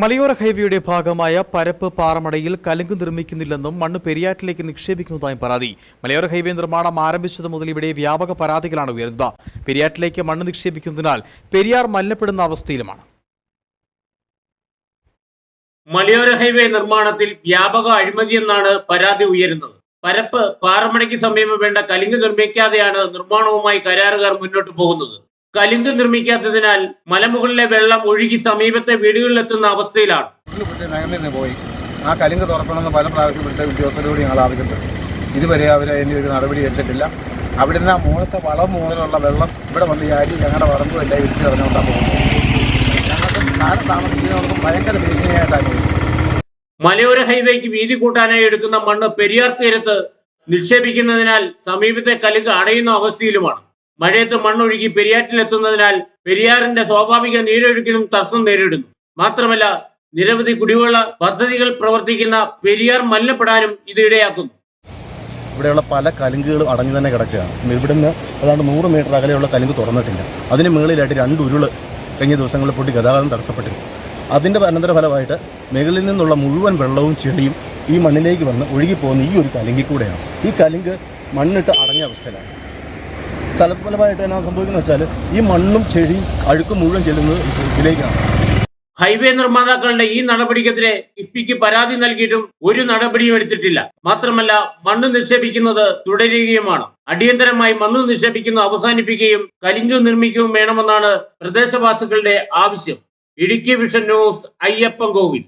മലയോര ഹൈവേയുടെ ഭാഗമായ പരപ്പ് പാറമടയിൽ കലുങ്ക് നിർമ്മിക്കുന്നില്ലെന്നും മണ്ണ് പെരിയാറ്റിലേക്ക് നിക്ഷേപിക്കുന്നതായും പരാതി. മലയോര ഹൈവേ നിർമ്മാണം ആരംഭിച്ചത് മുതൽ ഇവിടെ വ്യാപക പരാതികളാണ് ഉയരുന്നത് പെരിയാറ്റിലേക്ക് മണ്ണ് നിക്ഷേപിക്കുന്നതിനാൽ പെരിയാർ മലിനപ്പെടുന്ന അവസ്ഥയിലുമാണ്. മലയോര ഹൈവേ നിർമ്മാണത്തിൽ വ്യാപക അഴിമതിയെന്നാണ് പരാതി ഉയരുന്നത്. പരപ്പ് പാറമടയ്ക്ക് സമീപം വേണ്ട കലിങ്ക് നിർമ്മിക്കാതെയാണ് നിർമ്മാണവുമായി കരാറുകാർ മുന്നോട്ട് പോകുന്നത്. കലിങ്ക് നിർമ്മിക്കാത്തതിനാൽ മലമുകളിലെ വെള്ളം ഒഴുകി സമീപത്തെ വീടുകളിലെത്തുന്ന അവസ്ഥയിലാണ്. പോയി. ആ കലിങ്ക് തുറക്കണമെന്ന് പല പ്രാവശ്യം ഇവിടുത്തെ ഉദ്യോഗസ്ഥരോട് ഞങ്ങൾ ആവശ്യപ്പെട്ടു. ഇതുവരെ അവർ അതിന്റെ ഒരു നടപടി എടുത്തിട്ടില്ല. അവിടുന്ന് ആ മൂലത്തെ വളം മുതലുള്ള വെള്ളം ഇവിടെ വന്ന് ചാരി ഞങ്ങളുടെ വറമ്പ് എല്ലാം ഇടിച്ച് പറഞ്ഞുകൊണ്ടാണ് പോകുന്നത്. ഞങ്ങൾക്ക് കാലം താമസിക്കുന്നവർക്കും ഭയങ്കര ഭീഷണിയായിട്ടാണ് മലയോര ഹൈവേക്ക് വീതി കൂട്ടാനായി എടുക്കുന്ന മണ്ണ് പെരിയാർ തീരത്ത് നിക്ഷേപിക്കുന്നതിനാൽ സമീപത്തെ കലുങ്ക് അടയുന്ന അവസ്ഥയിലുമാണ്. മഴയത്ത് മണ്ണൊഴുകി പെരിയാറ്റിലെത്തുന്നതിനാൽ പെരിയാറിന്റെ സ്വാഭാവിക നീരൊഴുക്കിനും തടസ്സം നേരിടുന്നു. മാത്രമല്ല നിരവധി കുടിവെള്ള പദ്ധതികൾ പ്രവർത്തിക്കുന്ന പെരിയാർ മലിനപ്പെടാനും ഇത് ഇടയാക്കുന്നു. ഇവിടെയുള്ള പല കലുങ്കുകളും അടഞ്ഞു തന്നെ കിടക്കുകയാണ്. ഇവിടുന്ന് അതാണ്ട് നൂറ് മീറ്റർ അകലെയുള്ള കലുങ്ക് തുറന്നിട്ടില്ല. അതിന് മുകളിലായിട്ട് രണ്ട് ഉരുൾ കഴിഞ്ഞ ദിവസങ്ങളിൽ പൊട്ടി ഗതാഗതം തടസ്സപ്പെട്ടിരുന്നു. അതിന്റെ അനന്തരഫലമായിട്ട് മുകളിൽ നിന്നുള്ള മുഴുവൻ വെള്ളവും ചെളിയും ഈ മണ്ണിലേക്ക് വന്ന് ഒഴുകിപ്പോകുന്ന ഈ ഒരു കലുങ്കിൽ കൂടെയാണ്. ഈ കലുങ്ക് മണ്ണിട്ട് അടഞ്ഞ അവസ്ഥയിലാണ്. സ്ഥലഫലമായിട്ട് എന്നാ സംഭവിക്കുന്നത് വെച്ചാൽ ഈ മണ്ണും ചെടിയും അഴുക്കും മുഴുവൻ ചെല്ലുന്നത് ഇതിലേക്കാണ്. ഹൈവേ നിർമ്മാതാക്കളുടെ ഈ നടപടിക്കെതിരെ കിഫ്ബിക്ക് പരാതി നൽകിയിട്ടും ഒരു നടപടിയും എടുത്തിട്ടില്ല. മാത്രമല്ല മണ്ണ് നിക്ഷേപിക്കുന്നത് തുടരുകയുമാണ്. അടിയന്തരമായി മണ്ണ് നിക്ഷേപിക്കുന്നത് അവസാനിപ്പിക്കുകയും കലിങ്ക് നിർമ്മിക്കുകയും വേണമെന്നാണ് പ്രദേശവാസികളുടെ ആവശ്യം. Idukki vision news Ayyappan Kovil.